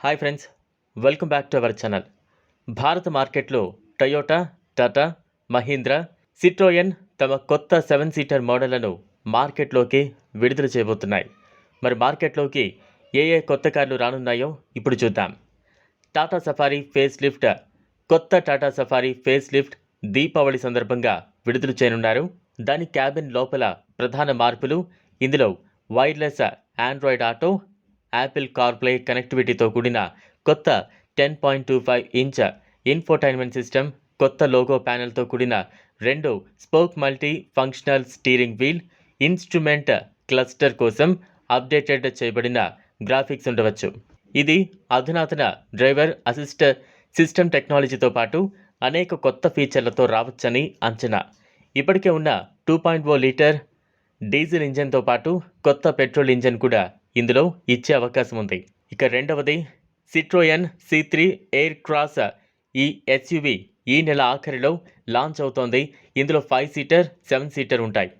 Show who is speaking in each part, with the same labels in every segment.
Speaker 1: Hi friends welcome back to our channel భారత మార్కెట్లో Toyota Tata Mahindra Citroen తమ కొత్త సెవెన్ సీటర్ మోడళ్ళను మార్కెట్లోకి విడుదల చేయబోతున్నాయి. మరి మార్కెట్లోకి ఏ ఏ కొత్త కార్లు రానున్నాయో ఇప్పుడు చూద్దాం. టాటా సఫారీ ఫేస్ లిఫ్ట్ కొత్త Tata Safari face lift Deepavali సందర్భంగా విడుదల చేయనున్నారు. దాని క్యాబిన్ లోపల ప్రధాన మార్పులు ఇందులో wireless Android Auto Apple CarPlay కనెక్టివిటీతో కూడిన కొత్త ten point two five inch infotainment system కొత్త లోగో ప్యానెల్తో కూడిన రెండు spoke multi functional steering wheel instrument cluster కోసం అప్డేటెడ్ చేయబడిన గ్రాఫిక్స్ ఉండవచ్చు. ఇది అధునాతన డ్రైవర్ అసిస్ట్ సిస్టమ్ టెక్నాలజీతో పాటు అనేక కొత్త ఫీచర్లతో రావచ్చని అంచనా. ఇప్పటికే ఉన్న two point O litre diesel ఇంజన్తో పాటు కొత్త పెట్రోల్ ఇంజన్ కూడా ఇందులో ఇచ్చే అవకాశం ఉంది ఇక రెండవది Citroen C three Air Cross ఈ ఎస్యువి ఈ నెల ఆఖరిలో లాంచ్ అవుతోంది. ఇందులో ఫైవ్ సీటర్ సెవెన్ సీటర్ ఉంటాయి.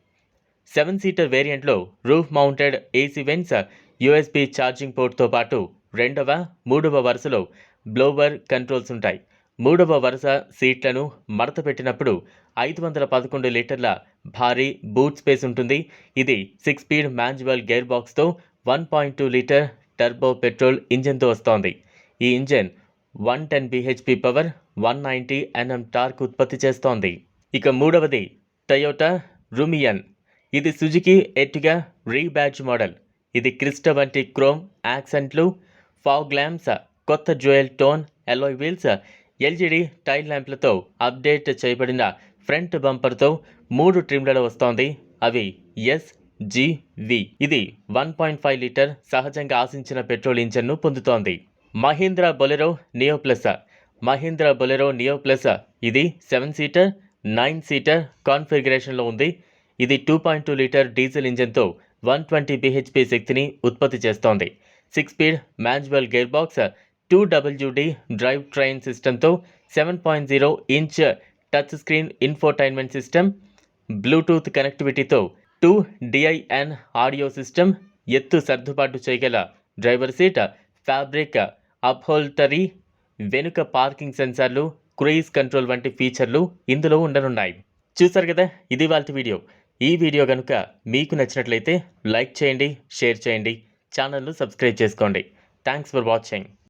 Speaker 1: Seven seater వేరియంట్లో roof mounted AC vents USB charging పోర్ట్తో పాటు రెండవ మూడవ వరుసలో బ్లోవర్ కంట్రోల్స్ ఉంటాయి. మూడవ వరుస సీట్లను మడత పెట్టినప్పుడు ఐదు వందల పదకొండు లీటర్ల భారీ బూట్ స్పేస్ ఉంటుంది. ఇది six speed manual gear బాక్స్తో one point two litre turbo petrol ఇంజన్తో వస్తోంది. ఈ engine one ten BHP power one ninety NM torque ఉత్పత్తి చేస్తోంది. ఇక మూడవది టయోటా రూమియన్. ఇది సుజుకి ఎట్టిగా రీబ్యాడ్జ్ మోడల్. ఇది క్రిస్ట వంటి క్రోమ్ యాక్సెంట్లు ఫాగ్ ల్యాంప్స్ కొత్త jewel tone alloy wheels LED tail ల్యాంప్లతో update చేయబడిన ఫ్రంట్ బంపర్తో మూడు ట్రిమ్లలో వస్తోంది. అవి ఎస్ జీవి ఇది వన్ పాయింట్ ఫైవ్ లీటర్ సహజంగా ఆశించిన పెట్రోల్ ఇంజన్ను పొందుతోంది. Mahindra Bolero Neo Plus. Mahindra Bolero Neo Plus. ఇది సెవెన్ సీటర్ నైన్ సీటర్ కాన్ఫిగరేషన్లో ఉంది. ఇది two point two litre diesel ఇంజన్తో one twenty BHP శక్తిని ఉత్పత్తి చేస్తోంది. Six speed manual gear box two WD drive train సిస్టంతో seven point zero inch touch screen infotainment system Bluetooth కనెక్టివిటీతో two DIN audio system ఎత్తు సర్దుబాటు చేయగల driver seat fabric అప్హోల్టరీ వెనుక parking సెన్సార్లు cruise control వంటి ఫీచర్లు ఇందులో ఉండనున్నాయి. చూసారు కదా ఇది వాళ్ళ వీడియో. ఈ వీడియో కనుక మీకు నచ్చినట్లయితే లైక్ చేయండి షేర్ చేయండి ఛానల్ను సబ్స్క్రైబ్ చేసుకోండి. Thanks for watching